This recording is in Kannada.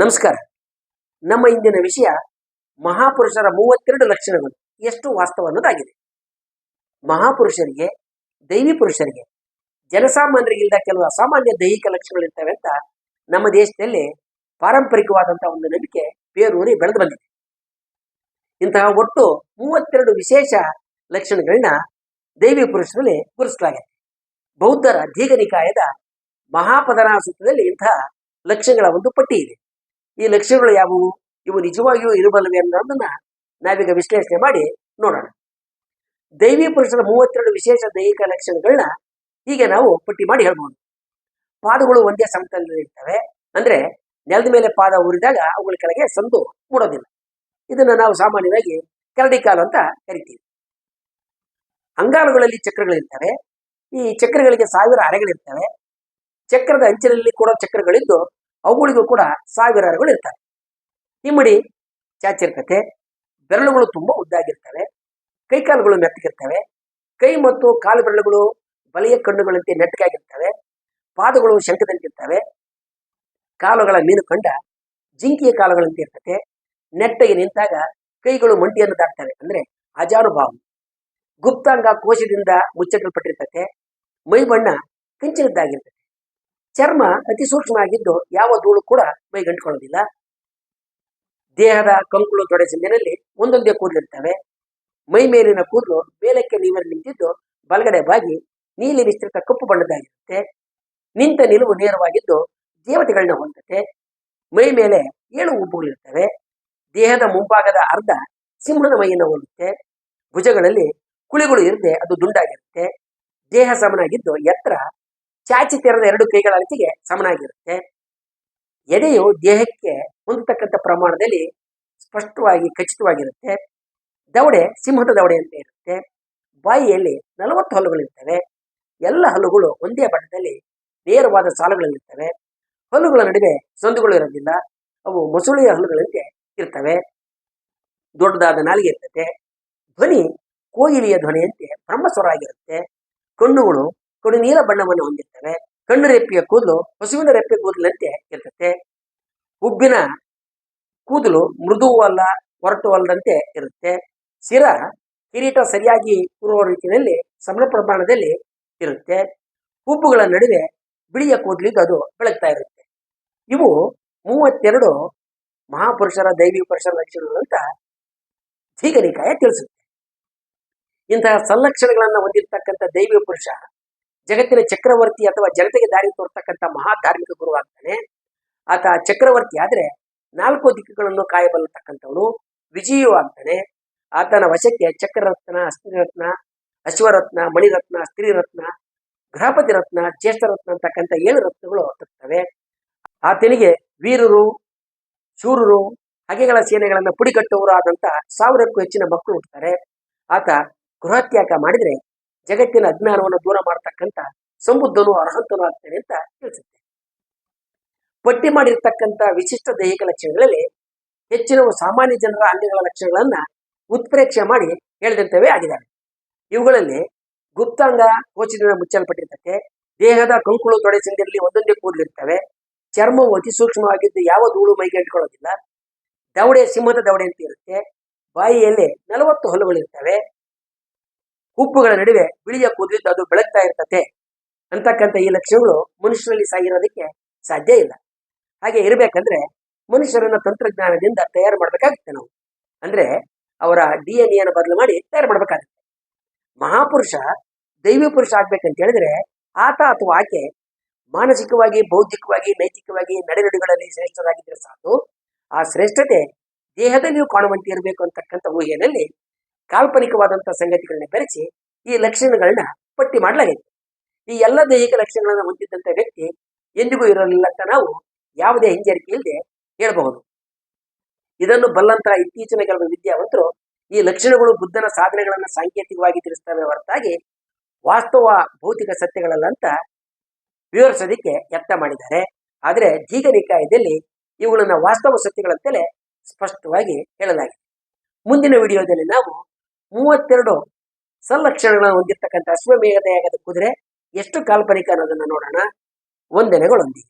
ನಮಸ್ಕಾರ. ನಮ್ಮ ಇಂದಿನ ವಿಷಯ ಮಹಾಪುರುಷರ ಮೂವತ್ತೆರಡು ಲಕ್ಷಣಗಳು. ಎಷ್ಟು ವಾಸ್ತವ ಅನ್ನೋದಾಗಿದೆ. ಮಹಾಪುರುಷರಿಗೆ, ದೈವಿ ಪುರುಷರಿಗೆ ಜನಸಾಮಾನ್ಯರಿಗಿಂದ ಕೆಲವು ಅಸಾಮಾನ್ಯ ದೈಹಿಕ ಲಕ್ಷಣಗಳಿರ್ತವೆ ಅಂತ ನಮ್ಮ ದೇಶದಲ್ಲಿ ಪಾರಂಪರಿಕವಾದಂತಹ ಒಂದು ನಂಬಿಕೆ ಬೇರೂರಿ ಬೆಳೆದು ಬಂದಿದೆ. ಇಂತಹ ಒಟ್ಟು ಮೂವತ್ತೆರಡು ವಿಶೇಷ ಲಕ್ಷಣಗಳನ್ನ ದೈವಿ ಪುರುಷರಲ್ಲಿ ಗುರುಸಲಾಗಿದೆ ಬೌದ್ಧರ ದೀಘ ನಿಕಾಯದ ಮಹಾಪದನಾ ಸೂತ್ರದಲ್ಲಿ ಇಂತಹ ಲಕ್ಷಣಗಳ ಒಂದು ಪಟ್ಟಿ ಇದೆ. ಈ ಲಕ್ಷ್ಯಗಳು ಯಾವುವು? ಇವು ನಿಜವಾಗಿಯೂ ಇರಬಲ್ಲವೆ ಅನ್ನೋದನ್ನ ನಾವೀಗ ವಿಶ್ಲೇಷಣೆ ಮಾಡಿ ನೋಡೋಣ. ದೈವಿ ಪುರುಷರ ಮೂವತ್ತೆರಡು ವಿಶೇಷ ದೈಹಿಕ ಲಕ್ಷಣಗಳನ್ನ ಹೀಗೆ ನಾವು ಪಟ್ಟಿ ಮಾಡಿ ಹೇಳ್ಬೋದು. ಪಾದಗಳು ಒಂದೇ ಸಮತಲದಲ್ಲಿ ಇರ್ತವೆ. ಅಂದ್ರೆ ನೆಲದ ಮೇಲೆ ಪಾದ ಉರಿದಾಗ ಅವುಗಳ ಕೆಳಗೆ ಸಂದು ಮೂಡೋದಿಲ್ಲ. ಇದನ್ನ ನಾವು ಸಾಮಾನ್ಯವಾಗಿ ಕರಡಿ ಕಾಲು ಅಂತ ಕರಿತೀವಿ. ಅಂಗಾಲುಗಳಲ್ಲಿ ಚಕ್ರಗಳಿರ್ತವೆ. ಈ ಚಕ್ರಗಳಿಗೆ ಸಾವಿರ ಅರೆಗಳಿರ್ತವೆ. ಚಕ್ರದ ಅಂಚಿನಲ್ಲಿ ಕೂಡ ಚಕ್ರಗಳಿದ್ದು ಅವುಗಳಿಗೂ ಕೂಡ ಸಾವಿರಾರುಗಳು ಇರ್ತವೆ. ಹಿಮ್ಮಡಿ ಚಾಚಿರ್ತತೆ ಬೆರಳುಗಳು ತುಂಬ ಉದ್ದಾಗಿರ್ತವೆ, ಕೈಕಾಲುಗಳು ಮೆತ್ತಗಿರ್ತವೆ, ಕೈ ಮತ್ತು ಕಾಲು ಬೆರಳುಗಳು ಬಲೆಯ ಕಣ್ಣುಗಳಂತೆ ನೆಟ್ಟಗಾಗಿರ್ತವೆ ಪಾದಗಳು ಶಂಕದಂತಿರ್ತವೆ ಕಾಲುಗಳ ಮೀನು ಕಂಡ ಜಿಂಕಿಯ ಕಾಲುಗಳಂತೆ ಇರ್ತತೆ ನೆಟ್ಟಗೆ ನಿಂತಾಗ ಕೈಗಳು ಮಂಡಿಯನ್ನು ದಾಟ್ತವೆ, ಅಂದ್ರೆ ಅಜಾನುಭಾವ. ಗುಪ್ತಾಂಗ ಕೋಶದಿಂದ ಮುಚ್ಚಲ್ಪಟ್ಟಿರ್ತತೆ ಮೈ ಬಣ್ಣ ಕಂಚಿನದ್ದಾಗಿರ್ತದೆ. ಚರ್ಮ ಅತಿ ಸೂಕ್ಷ್ಮ ಆಗಿದ್ದು ಯಾವ ಧೂಳು ಕೂಡ ಮೈ ಗಂಟ್ಕೊಳ್ಳೋದಿಲ್ಲ ದೇಹದ ಕಂಕುಳು ತೊಡೆ ಸಂದಿನಲ್ಲಿ ಒಂದೊಂದೇ ಕೂದಲಿರ್ತವೆ ಮೈ ಮೇಲಿನ ಕೂದಲು ಮೇಲಕ್ಕೆ ನೀವಲ್ಲಿ ನಿಂತಿದ್ದು ಬಲಗಡೆ ಬಾಗಿ ನೀಲಿ ವಿಸ್ತೃತ ಕಪ್ಪು ಬಣ್ಣದ್ದಾಗಿರುತ್ತೆ. ನಿಂತ ನಿಲುವು ನೇರವಾಗಿದ್ದು ದೇವತೆಗಳನ್ನ ಹೊಂದತೆ ಮೈ ಮೇಲೆ ಏಳು ಉಬ್ಬುಗಳಿರ್ತವೆ ದೇಹದ ಮುಂಭಾಗದ ಅರ್ಧ ಸಿಂಹದ ಮೈಯನ್ನು ಹೋಲುತ್ತೆ ಭುಜಗಳಲ್ಲಿ ಕುಳಿಗಳು ಇರದೆ ಅದು ದುಂಡಾಗಿರುತ್ತೆ. ದೇಹ ಸಮನಾಗಿದ್ದು ಎತ್ತರ ಚಾಚಿ ತೆರೆದ ಎರಡು ಕೈಗಳ ಅಳತೆಗೆ ಸಮನಾಗಿರುತ್ತೆ. ಎದೆಯು ದೇಹಕ್ಕೆ ಹೊಂದತಕ್ಕಂಥ ಪ್ರಮಾಣದಲ್ಲಿ ಸ್ಪಷ್ಟವಾಗಿ ಖಚಿತವಾಗಿರುತ್ತೆ. ದವಡೆ, ಸಿಂಹದ ದವಡೆ ಅಂತ ಇರುತ್ತೆ. ಬಾಯಿಯಲ್ಲಿ ನಲವತ್ತು ಹಲ್ಲುಗಳಿರ್ತವೆ. ಎಲ್ಲ ಹಲ್ಲುಗಳು ಒಂದೇ ಬಣ್ಣದಲ್ಲಿ ನೇರವಾದ ಸಾಲುಗಳಲ್ಲಿರ್ತವೆ. ಹಲ್ಲುಗಳ ನಡುವೆ ಸಂದುಗಳು ಇರೋದಿಲ್ಲ ಅವು ಮೊಸಳೆಯ ಹಲ್ಲುಗಳಂತೆ ಇರ್ತವೆ. ದೊಡ್ಡದಾದ ನಾಲಿಗೆ ಇರ್ತದೆ. ಧ್ವನಿ, ಕೋಗಿಲಿಯ ಧ್ವನಿಯಂತೆ ಬ್ರಹ್ಮಸ್ವರ ಆಗಿರುತ್ತೆ ಕಣ್ಣುಗಳು ಕಡು ನೀಲ ಬಣ್ಣವನ್ನು ಹೊಂದಿರ್ತವೆ. ಕಣ್ಣು ರೆಪ್ಪೆಯ ಕೂದಲು ಹಸುವಿನ ರೆಪ್ಪೆ ಕೂದಲಂತೆ ಇರ್ತತೆ ಉಬ್ಬಿನ ಕೂದಲು ಮೃದುವಲ್ಲ ಹೊರಟು ಅಲ್ಲದಂತೆ ಇರುತ್ತೆ. ಶಿರ ಕಿರೀಟ ಸರಿಯಾಗಿ ಕೂರುವ ರೀತಿಯಲ್ಲಿ ಸಮ ಪ್ರಮಾಣದಲ್ಲಿ ಇರುತ್ತೆ. ಹುಬ್ಬುಗಳ ನಡುವೆ ಬಿಳಿಯ ಕೂದಲಿದ್ದು ಅದು ಬೆಳಗ್ತಾ ಇರುತ್ತೆ. ಇವು ಮೂವತ್ತೆರಡು ಮಹಾಪುರುಷರ ದೈವಿ ಪುರುಷರ ಲಕ್ಷಣಗಳು ಅಂತ ಧೀಗನಿಕಾಯ ತಿಳಿಸುತ್ತೆ. ಇಂತಹ ಸಂಲಕ್ಷಣಗಳನ್ನು ಹೊಂದಿರತಕ್ಕಂಥ ದೈವಿ ಪುರುಷ ಜಗತ್ತಿನ ಚಕ್ರವರ್ತಿ ಅಥವಾ ಜನತೆಗೆ ದಾರಿ ತೋರ್ತಕ್ಕಂಥ ಮಹಾ ಧಾರ್ಮಿಕ ಗುರು ಆಗ್ತಾನೆ. ಆತ ಚಕ್ರವರ್ತಿ ಆದ್ರೆ ನಾಲ್ಕು ದಿಕ್ಕುಗಳನ್ನು ಕಾಯಬಲ್ಲತಕ್ಕಂಥವನು ವಿಜಯೂ ಆಗ್ತಾನೆ. ಆತನ ವಶಕ್ಕೆ ಚಕ್ರರತ್ನ ಅಸ್ಥಿರತ್ನ ಅಶ್ವರತ್ನ, ಮಣಿರತ್ನ, ಸ್ತ್ರೀರತ್ನ ಗೃಹಪತಿ ರತ್ನ ಜ್ಯೇಷ್ಠ ಅಂತಕ್ಕಂಥ ಏಳು ರತ್ನಗಳು ತರ್ತವೆ ಆತನಿಗೆ ವೀರರು, ಶೂರರು, ಹಗೆಗಳ ಸೇನೆಗಳನ್ನು ಪುಡಿಕಟ್ಟುವರು ಆದಂತ ಸಾವಿರಕ್ಕೂ ಹೆಚ್ಚಿನ ಮಕ್ಕಳು ಹುಟ್ಟುತ್ತಾರೆ ಆತ ಗೃಹತ್ಯಾಗ ಮಾಡಿದ್ರೆ ಜಗತ್ತಿನ ಅಜ್ಞಾನವನ್ನು ದೂರ ಮಾಡತಕ್ಕಂಥ ಸಮುದ್ಧನು ಅರ್ಹಂತನು ಆಗ್ತಾನೆ ಅಂತ ತಿಳಿಸುತ್ತೆ. ಪಟ್ಟಿ ಮಾಡಿರ್ತಕ್ಕಂಥ ವಿಶಿಷ್ಟ ದೈಹಿಕ ಲಕ್ಷಣಗಳಲ್ಲಿ ಹೆಚ್ಚಿನವು ಸಾಮಾನ್ಯ ಜನರ ಅಂಗಗಳ ಲಕ್ಷಣಗಳನ್ನ ಉತ್ಪ್ರೇಕ್ಷೆ ಮಾಡಿ ಹೇಳಿದಂತವೇ ಆಗಿದ್ದಾವೆ. ಇವುಗಳಲ್ಲಿ ಗುಪ್ತಾಂಗ ಕೋಚಿನಿಂದ ಮುಚ್ಚಲ್ಪಟ್ಟಿರ್ತಕ್ಕೆ, ದೇಹದ ಕಂಕುಳು ತೊಡೆ ಸಂದಿರಲ್ಲಿ ಒಂದೊಂದೇ ಕೂದಲಿರ್ತವೆ, ಚರ್ಮವು ಅತಿ ಸೂಕ್ಷ್ಮವಾಗಿದ್ದು ಯಾವ ಧೂಳು ಮೈಗೆ ಇಟ್ಕೊಳ್ಳೋದಿಲ್ಲ ದವಡೆ ಸಿಂಹದ ದವಡೆ ಅಂತ ಇರುತ್ತೆ, ಬಾಯಿಯಲ್ಲಿ ನಲವತ್ತು ಹಲ್ಲುಗಳಿರ್ತವೆ ಹುಬ್ಬುಗಳ ನಡುವೆ ಬಿಳಿಯ ಕೂದಲಿದ್ದು ಅದು ಬೆಳಗ್ತಾ ಇರ್ತತೆ. ಅಂತಕ್ಕಂಥ ಈ ಲಕ್ಷಣಗಳು ಮನುಷ್ಯರಲ್ಲಿ ಸಾಗಿರೋದಕ್ಕೆ ಸಾಧ್ಯ ಇಲ್ಲ. ಹಾಗೆ ಇರಬೇಕಂದ್ರೆ ಮನುಷ್ಯರನ್ನ ತಂತ್ರಜ್ಞಾನದಿಂದ ತಯಾರು ಮಾಡ್ಬೇಕಾಗುತ್ತೆ ನಾವು. ಅಂದ್ರೆ ಅವರ ಡಿ ಎನ್ ಎನ ಬದಲು ಮಾಡಿ ತಯಾರು ಮಾಡ್ಬೇಕಾಗುತ್ತೆ. ಮಹಾಪುರುಷ, ದೈವಿ ಪುರುಷ ಆಗ್ಬೇಕಂತ ಹೇಳಿದ್ರೆ ಆತ ಅಥವಾ ಆಕೆ ಮಾನಸಿಕವಾಗಿ, ಬೌದ್ಧಿಕವಾಗಿ, ನೈತಿಕವಾಗಿ ನಡೆನುಡಿಗಳಲ್ಲಿ ಶ್ರೇಷ್ಠರಾಗಿದ್ರೆ ಸಾಕು. ಆ ಶ್ರೇಷ್ಠತೆ ದೇಹದಲ್ಲಿಯೂ ಕಾಣುವಂತೆ ಇರಬೇಕು ಅಂತಕ್ಕಂಥ ಊಹೆಯಲ್ಲಿ ಕಾಲ್ಪನಿಕವಾದಂಥ ಸಂಗತಿಗಳನ್ನ ಬೆರೆಸಿ ಈ ಲಕ್ಷಣಗಳನ್ನ ಪಟ್ಟಿ ಮಾಡಲಾಗಿದೆ ಈ ಎಲ್ಲ ದೈಹಿಕ ಲಕ್ಷಣಗಳನ್ನ ಹೊಂದಿದ್ದಂಥ ವ್ಯಕ್ತಿ ಎಂದಿಗೂ ಇರಲಿಲ್ಲ ಅಂತ ನಾವು ಯಾವುದೇ ಹಿಂಜರಿಕೆ ಇಲ್ಲದೆ ಹೇಳಬಹುದು. ಇದನ್ನು ಬಲ್ಲಂತಹ ಇತ್ತೀಚಿನ ಕೆಲವು ವಿದ್ಯಾವಂತರು ಈ ಲಕ್ಷಣಗಳು ಬುದ್ಧನ ಸಾಧನೆಗಳನ್ನ ಸಾಂಕೇತಿಕವಾಗಿ ತಿಳಿಸ್ತವೆ ಹೊರತಾಗಿ ವಾಸ್ತವ ಭೌತಿಕ ಸತ್ಯಗಳಲ್ಲ ಅಂತ ವಿವರಿಸೋದಿಕ್ಕೆ ಯತ್ನ ಮಾಡಿದ್ದಾರೆ. ಆದರೆ ಜೀಗ ನಿಕಾಯದಲ್ಲಿ ಇವುಗಳನ್ನ ವಾಸ್ತವ ಸತ್ಯಗಳಂತಲೇ ಸ್ಪಷ್ಟವಾಗಿ ಹೇಳಲಾಗಿದೆ. ಮುಂದಿನ ವಿಡಿಯೋದಲ್ಲಿ ನಾವು ಮೂವತ್ತೆರಡು ಸಲ್ಲಕ್ಷಣಗಳನ್ನು ಹೊಂದಿರತಕ್ಕಂಥ ಅಶ್ವಮೇಧಯಾಗದ ಕುದುರೆ ಎಷ್ಟು ಕಾಲ್ಪನಿಕ ಅನ್ನೋದನ್ನ ನೋಡೋಣ. ವಂದನೆಗಳೊಂದಿಗೆ